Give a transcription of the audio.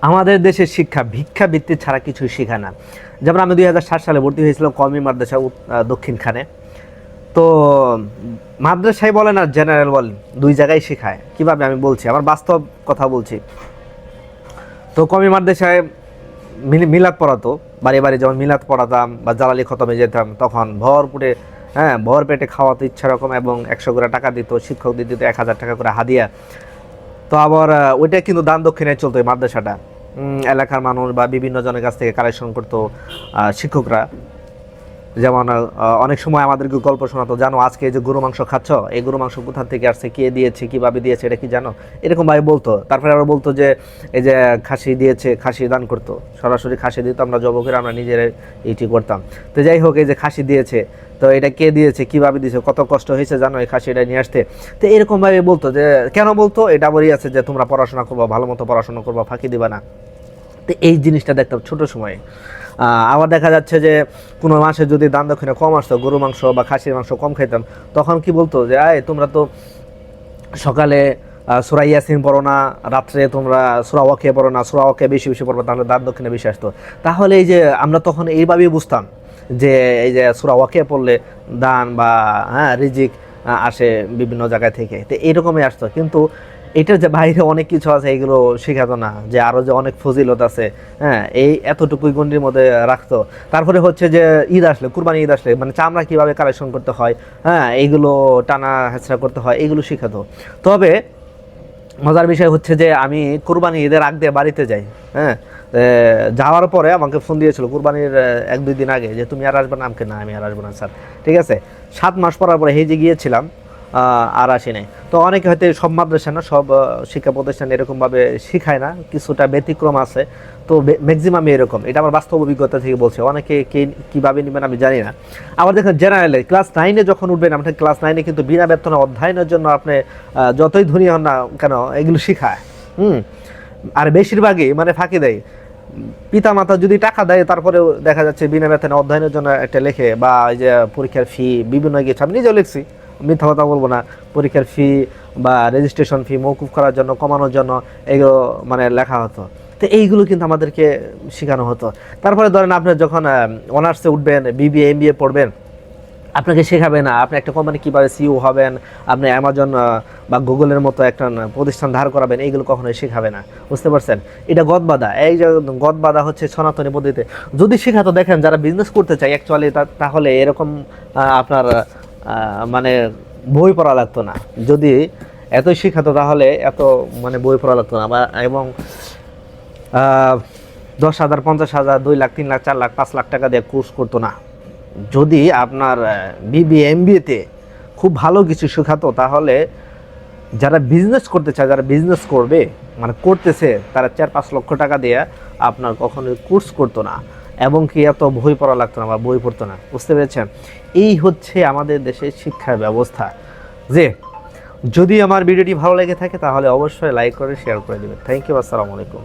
আমাদের দেশের শিক্ষা ভিক্ষাবৃত্তি ছাড়া কিছুই শেখায় না। যেমন আমি দুই হাজার সাত সালে ভর্তি হয়েছিলাম কমি মাদ্রাসা দক্ষিণখানে তো, মাদ্রাসায় বলে না জেনারেল বলেন, দুই জায়গায় শেখায়। কীভাবে আমি বলছি? আমার বাস্তব কথা বলছি। তো কমি মাদ্রাসায় মিল- মিলাদ পড়াতো। বাড়ি বাড়ি যখন মিলাদ পড়াতাম বা জ্বালালি খতমে যেতাম, তখন ভরপুরে হ্যাঁ ভর পেটে খাওয়াতে ইচ্ছা রকম এবং একশো করে টাকা দিত, শিক্ষক দিত, এক হাজার টাকা করে হাদিয়া। তো আবার ওইটা কিন্তু দান দক্ষিণায় চলতো এই মাদ্রাসাটা। এলাকার মানুষ বা বিভিন্ন জনের কাছ থেকে কালেকশন করতো শিক্ষকরা। যেমন অনেক সময় আমাদেরকে গল্প শোনাতো, জানো, আজকে এই যে গরু মাংস খাচ্ছ, এই গরু মাংস কোথা থেকে আসছে, কে দিয়েছে, কীভাবে দিয়েছে, এটা কি জানো? এরকম ভাবে বলতো। তারপরে আবার বলতো যে, এই যে খাসি দিয়েছে, খাসি দান করতো। সরাসরি খাসি দিত, আমরা জব করে আমরা নিজেরাই এইটি করতাম। তো যাই হোক, এই যে খাসি দিয়েছে, তো এটা কে দিয়েছে, কীভাবে দিয়েছে, কত কষ্ট হয়েছে জানো এই খাসিটা নিয়ে আসতে? তো এরকম ভাবে বলতো যে, কেন বলতো? এটা বলেই আছে যে, তোমরা পড়াশোনা করব, ভালো মতো পড়াশোনা করব, ফাঁকি দিবা না। তো এই জিনিসটা দেখতাম ছোট সময়ে। আবার দেখা যাচ্ছে যে কোনো মাসে যদি দান দক্ষিণে কম আসতো, গরু মাংস বা খাসির মাংস কম খাইতাম, তখন কি বলতো যে, আয়, তোমরা তো সকালে সুরা ইয়াসিন পড়ো না, রাত্রে তোমরা সুরা ওয়াকে পড়ো না, সুরা ওয়াকে বেশি বেশি পড়ব, তাহলে দান দক্ষিণে বেশি আসতো। তাহলে এই যে আমরা তখন এইভাবেই বুঝতাম যে, এই যে সুরা ওয়াকে পড়লে দান বা হ্যাঁ রিজিক আসে বিভিন্ন জায়গা থেকে। তো এইরকমই আসতো। কিন্তু এটার যে বাইরে অনেক কিছু আছে, এগুলো শেখাতো না, যে আরও যে অনেক ফজিলত আছে হ্যাঁ এই এতটুকুই গণ্ডির মধ্যে রাখতো। তারপরে হচ্ছে যে ঈদ আসলে, কুরবানি ঈদ আসলে মানে চামড়া কীভাবে কালেকশন করতে হয় হ্যাঁ এইগুলো টানা হেঁচড়া করতে হয়, এগুলো শেখাতো। তবে মজার বিষয় হচ্ছে যে আমি কুরবানি ঈদের আগ দিয়ে বাড়িতে যাই হ্যাঁ যাওয়ার পরে আমাকে ফোন দিয়েছিল কুরবানির এক দুই দিন আগে যে, তুমি আর আসবে না? আমাকে না, আমি আর আসব না, স্যার। ঠিক আছে? সাত মাস পরার পরে হেজে গিয়েছিলাম আর আসি নাই। তো অনেকে হয়তো সব মাদ্রাসা না, সব শিক্ষা প্রতিষ্ঠান এরকমভাবে শিখায় না, কিছুটা ব্যতিক্রম আছে। তো ম্যাক্সিমাম এরকম। এটা আমার বাস্তব অভিজ্ঞতা থেকে বলছে। অনেকে কে, কীভাবে নেবেন আমি জানি না। আবার দেখেন জেনারেলে ক্লাস নাইনে যখন উঠবেন আপনি ক্লাস নাইনে কিন্তু বিনা বেতনে অধ্যয়নের জন্য আপনি যতই ধনী হন না কেন, এগুলো শেখায়। হুম? আর বেশিরভাগই মানে ফাঁকি দেয়। পিতা মাতা যদি টাকা দেয়, তারপরেও দেখা যাচ্ছে বিনা বেতনে অধ্যয়নের জন্য একটা লেখে বা এই যে পরীক্ষার ফি বিভিন্ন কিছু, আমি নিজেও লিখছি। মিথ্যা কথা বলব না। পরীক্ষার ফি বা রেজিস্ট্রেশন ফি মৌকুফ করার জন্য, কমানোর জন্য এগুলো মানে লেখা হতো। তো এইগুলো কিন্তু আমাদেরকে শেখানো হতো। তারপরে ধরেন আপনি যখন অনার্সে উঠবেন বিবিএ এম পড়বেন, আপনাকে শেখাবে না, আপনি একটা কোম্পানি কীভাবে সিও হবেন, আপনি অ্যামাজন বা গুগলের মতো একটা প্রতিষ্ঠান ধার করাবেন, এইগুলো কখনোই শেখাবে না। বুঝতে পারছেন? এটা গদবাদা। এই যে গদবাদা হচ্ছে সনাতনী পদ্ধতিতে। যদি শেখাতো, দেখেন যারা বিজনেস করতে চায় অ্যাকচুয়ালি তাহলে এরকম আপনার মানে বই পড়া লাগতো না। যদি এতই শেখাতো তাহলে এত মানে বই পড়া লাগতো না বা এবং দশ হাজার, পঞ্চাশ হাজার, দুই লাখ, তিন লাখ, চার লাখ, পাঁচ লাখ টাকা দিয়ে কোর্স করতো না। যদি আপনার বিবি এমবিএতে খুব ভালো কিছু শেখাতো, তাহলে যারা বিজনেস করতে চায়, যারা বিজনেস করবে মানে করতেছে, তারা চার পাঁচ লক্ষ টাকা দিয়ে আপনার কখনোই কোর্স করতো না। এবং কি এত বই পড়া লাগতো না বা বই পড়তো না, বুঝতে পেরেছেন? এই হচ্ছে আমাদের দেশের শিক্ষার ব্যবস্থা। যে, যদি আমার ভিডিওটি ভালো লেগে থাকে তাহলে অবশ্যই লাইক করে শেয়ার করে দেবেন। থ্যাংক ইউ আসসালামু আলাইকুম।